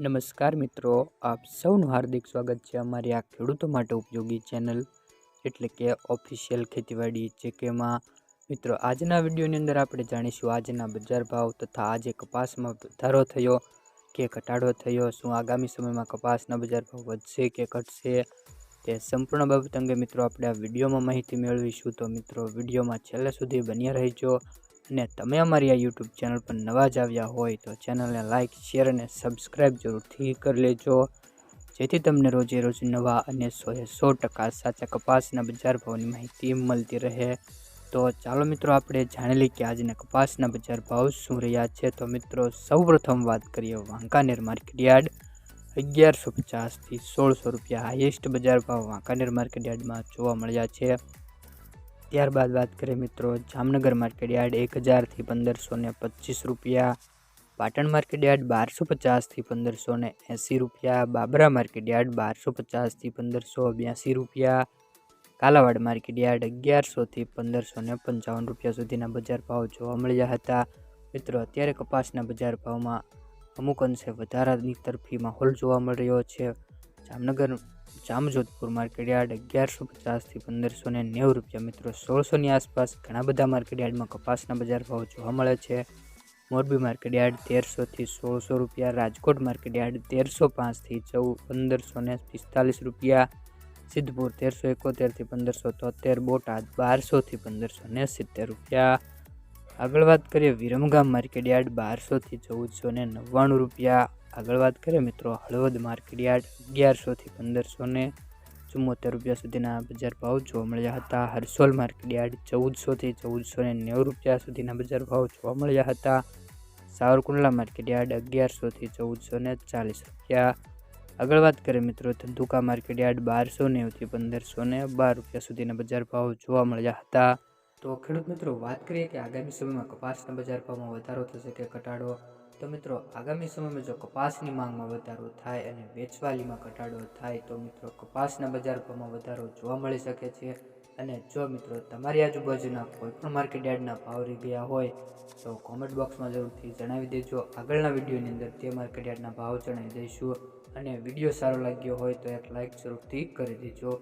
નમસ્કાર મિત્રો, આપ સૌનું હાર્દિક સ્વાગત છે અમારી આ ખેડૂતો માટે ઉપયોગી ચેનલ એટલે કે ઓફિશિયલ ખેતીવાડી જે કે માં મિત્રો, આજના વિડીયોની અંદર આપણે જાણીશું આજના બજાર ભાવ તથા આજે કપાસમાં વધારો થયો કે ઘટાડો થયો, શું આગામી સમયમાં કપાસના બજાર ભાવ વધશે કે ઘટશે તે સંપૂર્ણ બાબત અંગે મિત્રો આપણે આ વિડીયોમાં માહિતી મેળવીશું. તો મિત્રો, વિડીયોમાં છેલ્લે સુધી બન્યા રહેજો. અને તમે અમારી આ યુટ્યુબ ચેનલ પર નવા જ આવ્યા હોય તો ચેનલને લાઇક શેર અને સબસ્ક્રાઈબ જરૂરથી કરી લેજો. જેથી તમને રોજે રોજ નવા અને સોએ સો ટકા સાચા કપાસના બજાર ભાવની માહિતી મળતી રહે. તો ચાલો મિત્રો, આપણે જાણી લઈએ કે આજના કપાસના બજાર ભાવ શું રહ્યા છે. તો મિત્રો, સૌપ્રથમ વાત કરીએ વાંકાનેર માર્કેટ યાર્ડ. અગિયારસો પચાસથી સોળસો રૂપિયા હાઈએસ્ટ બજાર ભાવ વાંકાનેર માર્કેટ યાર્ડમાં જોવા મળ્યા છે. ત્યારબાદ વાત કરીએ મિત્રો, જામનગર માર્કેટ યાર્ડ એક હજારથી પંદરસો ને પચીસ રૂપિયા, પાટણ માર્કેટ યાર્ડ બારસો પચાસથી પંદરસો ને એંસી રૂપિયા, બાબરા માર્કેટ યાર્ડ બારસો પચાસથી પંદરસો બ્યાસી રૂપિયા, કાલાવાડ માર્કેટ યાર્ડ અગિયારસોથી પંદરસો ને પંચાવન રૂપિયા સુધીના બજાર ભાવ જોવા મળ્યા હતા. મિત્રો, અત્યારે કપાસના બજાર ભાવમાં અમુક અંશે વધારાની તરફી માહોલ જોવા મળી રહ્યો છે. જામનગર જામજોધપુર માર્કેટયાર્ડ અગિયારસો પચાસથી પંદરસો ને નેવું રૂપિયા. મિત્રો, સોળસોની આસપાસ ઘણા બધા માર્કેટયાર્ડમાં કપાસના બજાર ભાવ જોવા મળે છે. મોરબી માર્કેટયાર્ડ તેરસોથી સોળસો રૂપિયા, રાજકોટ માર્કેટયાર્ડ તેરસો પાંચથી ચૌદ, પંદરસો ને પિસ્તાલીસ રૂપિયા, સિદ્ધપુર તેરસો એકોતેરથી પંદરસો તોતેર, બોટાદ બારસોથી પંદરસો ને સિત્તેર રૂપિયા. આગળ વાત કરીએ વિરમગામ માર્કેટયાર્ડ બારસોથી ચૌદસો ને નવ્વાણું રૂપિયા. આગળ વાત કરીએ મિત્રો, હળવદ માર્કેટ યાર્ડ અગિયારસોથી પંદરસો ને ચુમ્મોતેર રૂપિયા સુધીના બજાર ભાવ જોવા મળ્યા હતા. હરસોલ માર્કેટ યાર્ડ ચૌદસોથી ચૌદસો ને નેવું રૂપિયા સુધીના બજાર ભાવ જોવા મળ્યા હતા. સાવરકુંડલા માર્કેટ યાર્ડ અગિયારસોથી ચૌદસો ને ચાલીસ રૂપિયા. આગળ વાત કરીએ મિત્રો, ધંધુકા માર્કેટ યાર્ડ બારસો નેવુંથી પંદરસો ને બાર રૂપિયા સુધીના બજાર ભાવ જોવા મળ્યા હતા. તો ખેડૂત મિત્રો, વાત કરીએ કે આગામી સમયમાં કપાસના બજાર ભાવમાં વધારો થશે કે ઘટાડો? તો મિત્રો, આગામી સમયમાં જો કપાસની માંગમાં વધારો થાય અને વેચવાલીમાં ઘટાડો થાય, તો મિત્રો કપાસના બજાર ભાવમાં વધારો જોવા મળી શકે છે. અને જો મિત્રો તમારી આજુબાજુના કોઈપણ માર્કેટ યાર્ડના ભાવ રહી ગયા હોય, તો કોમેન્ટ બોક્સમાં જરૂરથી જણાવી દેજો. આગળના વિડીયોની અંદર તે માર્કેટ યાર્ડના ભાવ જણાવી દઈશું. અને વીડિયો સારો લાગ્યો હોય તો એક લાઇક જરૂરથી કરી દેજો.